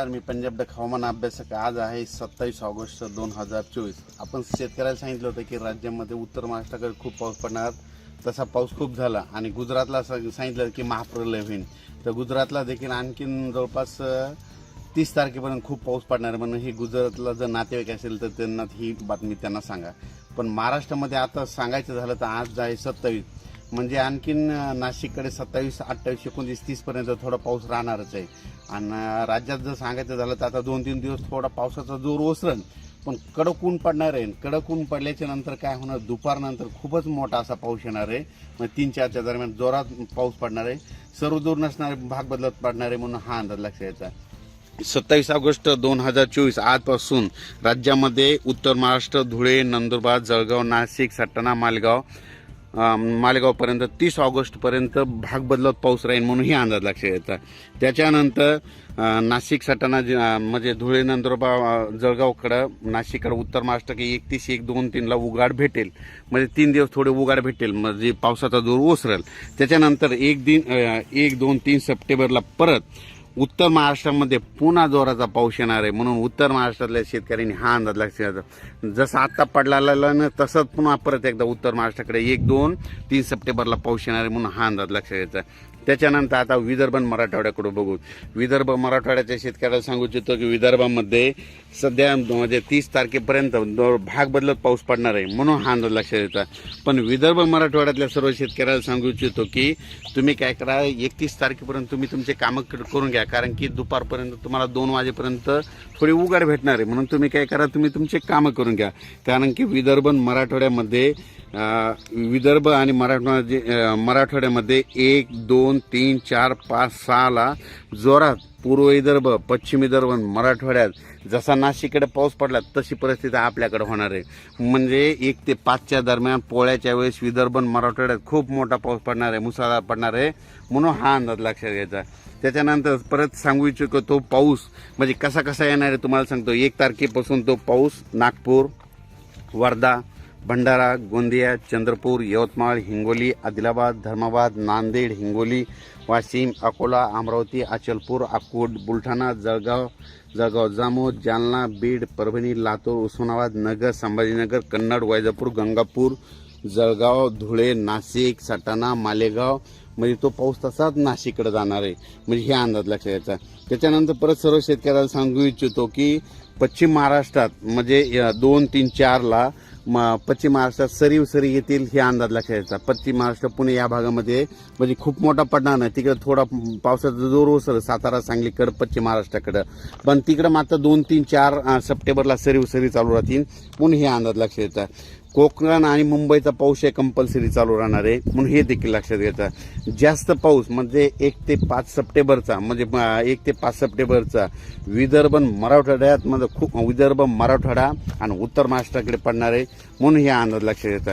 नमस्कार मी पंजाब डक हवामान अभ्यासक. आज आहे सत्तावीस ऑगस्ट दोन हजार चोवीस. आपण शेतकऱ्याला सांगितलं होतं की राज्यामध्ये उत्तर महाराष्ट्राकडे खूप पाऊस पडणार. तसा पाऊस खूप झाला आणि गुजरातला सांगितलं की महाप्रलय होईल. तर गुजरातला देखील आणखीन जवळपास तीस तारखेपर्यंत खूप पाऊस पडणार आहे म्हणून हे गुजरातला जर नातेवाईक असेल तर त्यांना ही बातमी त्यांना सांगा. पण महाराष्ट्रामध्ये आता सांगायचं झालं तर आज आहे सत्तावीस. म्हणजे आणखीन नाशिककडे सत्तावीस अठ्ठावीस एकोणतीस तीस पर्यंत थोडा पाऊस राहणारच आहे. आणि राज्यात जर सांगायचं झालं तर आता दोन तीन दिवस थोडा पावसाचा जोर ओसरण पण कडक ऊन पडणार आहे. कडक ऊन पडल्याच्या नंतर काय होणार? दुपारनंतर खूपच मोठा असा पाऊस येणार आहे. मग तीन चारच्या दरम्यान जोरात पाऊस पडणार आहे. सर्व दूर नसणारे भाग बदलत पडणार आहे म्हणून हा अंदाज लक्षात यायचा सत्तावीस ऑगस्ट दोन हजार चोवीस आजपासून राज्यामध्ये उत्तर महाराष्ट्र धुळे नंदुरबार जळगाव नाशिक सटाणा मालगाव मालेगावपर्यंत तीस ऑगस्टपर्यंत भाग बदलत पाऊस राहील म्हणून ही अंदाज लक्षात येतात त्याच्यानंतर नाशिक सटाणा जि- म्हणजे धुळे नंदुरबा जळगावकडं नाशिककडं उत्तर महाराष्ट्र की एकतीस एक दोन तीनला उघाड भेटेल. म्हणजे तीन दिवस थोडे उघाड भेटेल म्हणजे पावसाचा जोर ओसरेल. त्याच्यानंतर एक दिन एक दोन तीन सप्टेंबरला परत उत्तर महाराष्ट्रामध्ये पुन्हा जोराचा पाऊस येणार आहे. म्हणून उत्तर महाराष्ट्रातल्या शेतकऱ्यांनी हा अंदाज लक्षात जसं आत्ता पडला न तसंच पुन्हा परत एकदा उत्तर महाराष्ट्राकडे एक दोन तीन सप्टेंबरला पाऊस येणार आहे म्हणून हा अंदाज लक्षात घ्यायचा. त्याच्यानंतर आता विदर्भ मराठवाड्याकडे बघू. विदर्भ मराठवाड्याच्या शेतकऱ्याला सांगू इच्छितो की विदर्भामध्ये सध्या म्हणजे तीस तारखेपर्यंत भाग बदलत पाऊस पडणार आहे म्हणून हा अंदाज लक्षात येतात पण विदर्भ मराठवाड्यातल्या सर्व शेतकऱ्याला सांगू इच्छितो की तुम्ही काय करा एकतीस तारखेपर्यंत तुम्ही तुमचे कामं क- करून घ्या कारण की दुपारपर्यंत तुम्हाला दोन वाजेपर्यंत थोडी उघड भेटणार आहे. म्हणून तुम्ही काय करा तुम्ही तुमचे कामं करून घ्या. कारण की विदर्भ मराठवाड्यामध्ये विदर्भ आणि मराठवाडा मराठवाड्यामध्ये एक दोन तीन चार पाच सहाला जोरात पूर्व विदर्भ पश्चिम विदर्भ मराठवाड्यात जसा नाशिककडे पाऊस पडला तशी परिस्थिती आपल्याकडे होणार आहे. म्हणजे एक ते पाचच्या दरम्यान पोळ्याच्या वेळेस विदर्भ मराठवाड्यात खूप मोठा पाऊस पडणार आहे मुसळधार पडणार आहे म्हणून हा अंदाज लक्षात घ्यायचा. त्याच्यानंतर परत सांगू इच्छितो तो पाऊस म्हणजे कसा कसा येणार आहे तुम्हाला सांगतो. एक तारखेपासून तो पाऊस नागपूर वर्धा भंडारा गोंदिया चंद्रपूर यवतमाळ हिंगोली आदिलाबाद धर्माबाद नांदेड हिंगोली वाशिम अकोला अमरावती अचलपूर अकोट बुलढाणा जळगाव जळगाव जामोद जालना बीड परभणी लातूर उस्मानाबाद नगर संभाजीनगर कन्नड वैजापूर गंगापूर जळगाव धुळे नाशिक सटाणा मालेगाव. म्हणजे तो पाऊस तसाच नाशिककडे जाणार आहे. म्हणजे हे अंदाज लक्षात घ्यायचा त्याच्यानंतर परत सर्व शेतकऱ्याला सांगू इच्छितो की पश्चिम महाराष्ट्रात म्हणजे या दोन तीन चारला म- पश्चिम महाराष्ट्रात सरीव सरी येतील हे अंदाज लक्षात पश्चिम महाराष्ट्र पुणे या भागामध्ये म्हणजे खूप मोठा पडणार नाही तिकडे थोडा पावसाचा जोर ओसर सातारा सांगलीकडं पश्चिम महाराष्ट्राकडं. पण तिकडं मात्र दोन तीन चार सप्टेंबरला सरीव सरी चालू राहतील. म्हणून हे अंदाज लक्षात घ्यायचा कोकण आणि मुंबईचा पाऊस हे कंपल्सरी चालू राहणार आहे. म्हणून हे देखील लक्षात घ्यायचं. जास्त पाऊस म्हणजे एक ते पाच सप्टेंबरचा म्हणजे एक ते पाच सप्टेंबरचा विदर्भ मराठवाड्यात म्हणजे खूप विदर्भ मराठवाडा आणि उत्तर महाराष्ट्राकडे पडणार आहे. म्हणून हे अंदाज लक्षात घ्यायचा